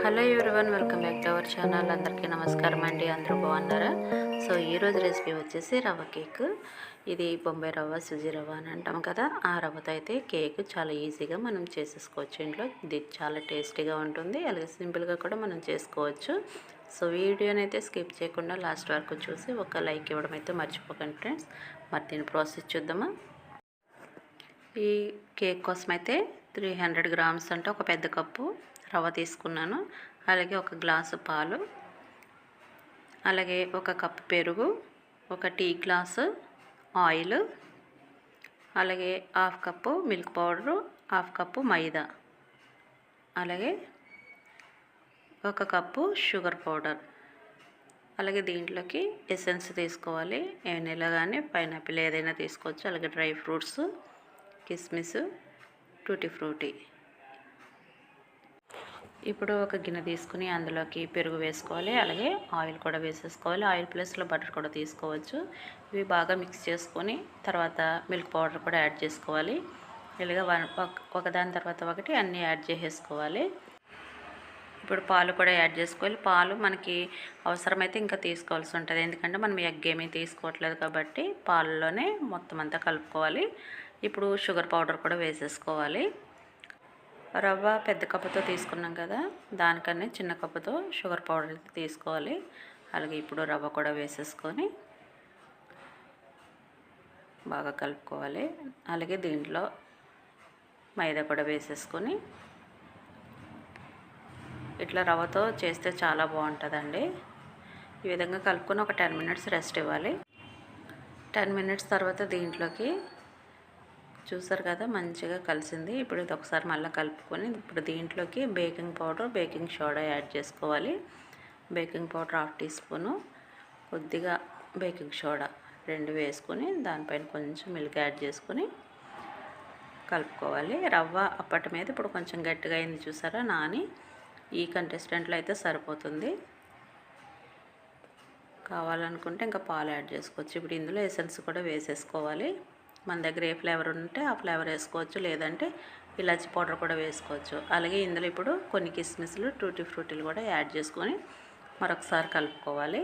Hello everyone welcome back to our channel. అందరికీ నమస్కారం అండి. అందరూ బాగున్నారా? సో ఈరోజు రెసిపీ వచ్చేసి రవ్వ కేక్. ఇది బొంబాయి రవ్వ సుజీ రవ్వ అని అంటాం కదా. ఆ రవ్వతో అయితే కేక్ చాలా ఈజీగా మనం చేసేసుకోవచ్చు ఇంట్లో. ఇది చాలా టేస్టీగా ఉంటుంది. అలాగే సింపుల్గా కూడా మనం చేసుకోవచ్చు. సో వీడియోని అయితే స్కిప్ చేయకుండా లాస్ట్ వరకు చూసి ఒక లైక్ ఇవ్వడం అయితే మర్చిపోకండి ఫ్రెండ్స్. మరి దీని ప్రాసెస్ చూద్దామా? ఈ కేక్ కోసం అయితే త్రీ హండ్రెడ్ గ్రామ్స్ అంటే ఒక పెద్ద కప్పు రవ్వ తీసుకున్నాను. అలాగే ఒక గ్లాసు పాలు. అలాగే ఒక కప్పు పెరుగు ఒక టీ గ్లాసు ఆయిల్. అలాగే half cup milk powder half cup maida. అలాగే ఒక కప్పు షుగర్ పౌడర్. అలాగే దీంట్లోకి ఎసెన్స్ తీసుకోవాలి. ఏనెల కానీ పైనాపిల్ ఏదైనా తీసుకోవచ్చు. అలాగే డ్రై ఫ్రూట్స్ కిస్మిస్ టూటీ ఫ్రూటీ. ఇప్పుడు ఒక గిన్నె తీసుకుని అందులోకి పెరుగు వేసుకోవాలి అలాగే ఆయిల్ కూడా వేసేసుకోవాలి. ఆయిల్ ప్లస్లో బటర్ కూడా తీసుకోవచ్చు. ఇవి బాగా మిక్స్ చేసుకొని తర్వాత మిల్క్ పౌడర్ కూడా యాడ్ చేసుకోవాలి. ఇలాగా వన్ ఒకదాని తర్వాత ఒకటి అన్నీ యాడ్ చేసేసుకోవాలి. ఇప్పుడు పాలు కూడా యాడ్ చేసుకోవాలి. పాలు మనకి అవసరమైతే ఇంకా తీసుకోవాల్సి ఉంటుంది. ఎందుకంటే మనం ఎగ్ ఏమీ తీసుకోవట్లేదు కాబట్టి పాలలోనే మొత్తం అంతా కలుపుకోవాలి. ఇప్పుడు షుగర్ పౌడర్ కూడా వేసేసుకోవాలి. రవ్వ పెద్ద కప్పుతో తీసుకున్నాం కదా దానికన్నా చిన్న కప్పుతో షుగర్ పౌడర్ తీసుకోవాలి. అలాగే ఇప్పుడు రవ్వ కూడా వేసేసుకొని బాగా కలుపుకోవాలి. అలాగే దీంట్లో మైదా కూడా వేసేసుకొని ఇట్లా రవ్వతో చేస్తే చాలా బాగుంటుందండి. ఈ విధంగా కలుపుకొని ఒక టెన్ మినిట్స్ రెస్ట్ ఇవ్వాలి. టెన్ మినిట్స్ తర్వాత దీంట్లోకి చూసారు కదా మంచిగా కలిసింది. ఇప్పుడు ఇది ఒకసారి మళ్ళీ కలుపుకొని ఇప్పుడు దీంట్లోకి baking powder baking soda add చేసుకోవాలి. Baking powder half teaspoon. కొద్దిగా బేకింగ్ సోడా రెండు వేసుకొని దానిపైన కొంచెం మిల్క్ యాడ్ చేసుకొని కలుపుకోవాలి. రవ్వ అప్పటి మీద ఇప్పుడు కొంచెం గట్టిగా అయింది చూసారా నాని? ఈ కంటెస్టెంట్లో అయితే సరిపోతుంది. కావాలనుకుంటే ఇంకా పాలు యాడ్ చేసుకోవచ్చు. ఇప్పుడు ఇందులో ఎసెన్స్ కూడా వేసేసుకోవాలి. మన దగ్గర ఏ ఫ్లేవర్ ఉంటే ఆ ఫ్లేవర్ వేసుకోవచ్చు. లేదంటే ఇలాచి పౌడర్ కూడా వేసుకోవచ్చు. అలాగే ఇందులో ఇప్పుడు కొన్ని కిస్మిస్లు టూటీ ఫ్రూటీలు కూడా యాడ్ చేసుకొని మరొకసారి కలుపుకోవాలి.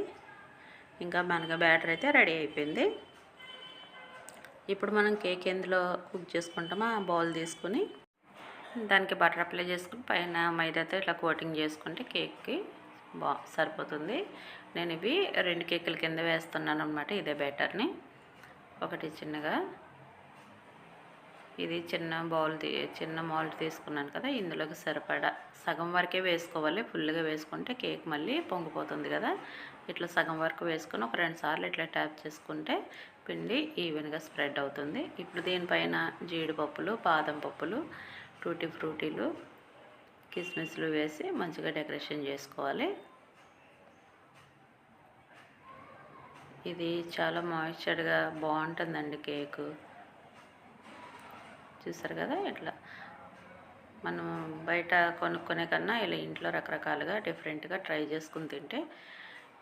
ఇంకా మనకి బ్యాటర్ అయితే రెడీ అయిపోయింది. ఇప్పుడు మనం కేక్ ఎందులో కుక్ చేసుకుంటామో ఆ బౌల్ తీసుకొని దానికి బటర్ అప్లై చేసుకుని పైన మైదాతో ఇట్లా కోటింగ్ చేసుకుంటే కేక్కి బా సరిపోతుంది. నేను ఇవి రెండు కేకుల కింద వేస్తున్నాను అనమాట ఇదే బ్యాటర్ని. ఒకటి చిన్నగా ఇది చిన్న బౌల్ చిన్న మౌల్ట్ తీసుకున్నాను కదా ఇందులోకి సరిపడా సగం వరకే వేసుకోవాలి. ఫుల్గా వేసుకుంటే కేక్ మళ్ళీ పొంగిపోతుంది కదా. ఇట్లా సగం వరకు వేసుకొని ఒక రెండు సార్లు ఇట్లా ట్యాప్ చేసుకుంటే పిండి ఈవెన్గా స్ప్రెడ్ అవుతుంది. ఇప్పుడు దీనిపైన జీడిపప్పులు బాదం పప్పులు టూటీ ఫ్రూటీలు కిస్మిస్లు వేసి మంచిగా డెకరేషన్ చేసుకోవాలి. ఇది చాలా మాయిశ్చర్గా బాగుంటుందండి కేకు. చూసారు కదా ఇట్లా. మనం బయట కొనుక్కునే కన్నా ఇలా ఇంట్లో రకరకాలుగా డిఫరెంట్గా ట్రై చేసుకుని తింటే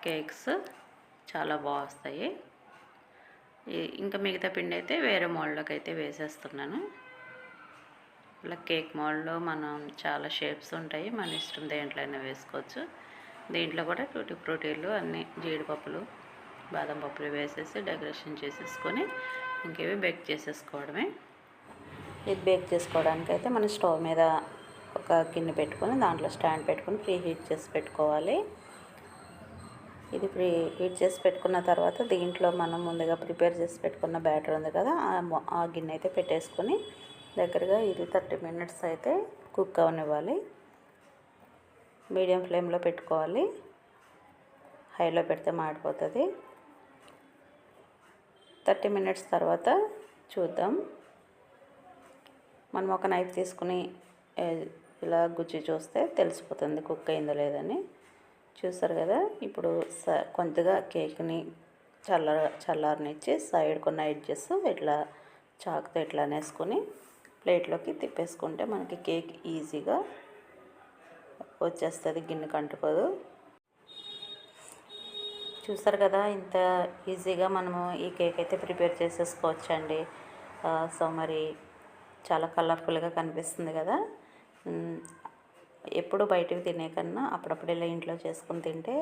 కేక్స్ చాలా బాగా వస్తాయి ఇంకా మిగతా పిండి అయితే వేరే మోల్డ్లోకి అయితే వేసేస్తున్నాను. ఇలా కేక్ మోల్డ్లో మనం చాలా షేప్స్ ఉంటాయి. మన ఇష్టం దేంట్లో అయినా వేసుకోవచ్చు. దీంట్లో కూడా టూటీ ఫ్రూటీలు అన్నీ జీడిపప్పులు బాదం పప్పులు వేసేసి డెకరేషన్ చేసేసుకొని ఇంకేవి బేక్ చేసేసుకోవడమే. ఇది బేక్ చేసుకోవడానికి అయితే మనం స్టవ్ మీద ఒక గిన్నె పెట్టుకొని దాంట్లో స్టాండ్ పెట్టుకొని ప్రీ హీట్ చేసి పెట్టుకోవాలి. ఇది ప్రీ హీట్ చేసి పెట్టుకున్న తర్వాత దీంట్లో మనం ముందుగా ప్రిపేర్ చేసి పెట్టుకున్న బ్యాటర్ ఉంది కదా ఆ గిన్నె అయితే పెట్టేసుకొని దగ్గరగా ఇది థర్టీ మినిట్స్ అయితే కుక్ అవనివ్వాలి. మీడియం ఫ్లేమ్లో పెట్టుకోవాలి. హైలో పెడితే మాడిపోతుంది. థర్టీ మినిట్స్ తర్వాత చూద్దాం. మనం ఒక నైఫ్ తీసుకుని ఇలా గుజ్జు చూస్తే తెలిసిపోతుంది కుక్ అయిందో లేదని. చూసారు కదా ఇప్పుడు స కొద్దిగా కేక్ని చల్లార చల్లారనిచ్చి సైడ్ కొన్ని ఎడ్జెస్ ఇట్లా చాకుతో ఇట్లా అనేసుకొని ప్లేట్లోకి తిప్పేసుకుంటే మనకి కేక్ ఈజీగా వచ్చేస్తుంది గిన్నె కంటుకోదు. చూసారు కదా ఇంత ఈజీగా మనము ఈ కేక్ అయితే ప్రిపేర్ చేసేసుకోవచ్చండి. సో మరి చాలా కలర్ఫుల్గా కనిపిస్తుంది కదా. ఎప్పుడు బయటకు తినే కన్నా అప్పుడప్పుడు ఇలా ఇంట్లో చేసుకుని తింటే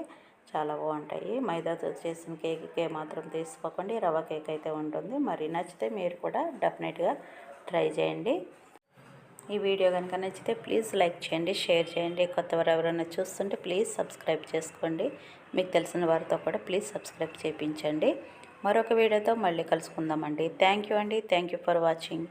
చాలా బాగుంటాయి. మైదాతో చేసిన కేక్కి మాత్రం తీసుకోకండి. రవ్వ కేక్ అయితే ఉంటుంది. మరి నచ్చితే మీరు కూడా డెఫినెట్గా ట్రై చేయండి. ఈ వీడియో కనుక నచ్చితే ప్లీజ్ లైక్ చేయండి షేర్ చేయండి. కొత్తవారు ఎవరైనా చూస్తుంటే ప్లీజ్ సబ్స్క్రైబ్ చేసుకోండి. మీకు తెలిసిన వారితో కూడా ప్లీజ్ సబ్స్క్రైబ్ చేయించండి. మరొక వీడియోతో మళ్ళీ కలుసుకుందామండి. థ్యాంక్ యూ అండి. Thank you for watching.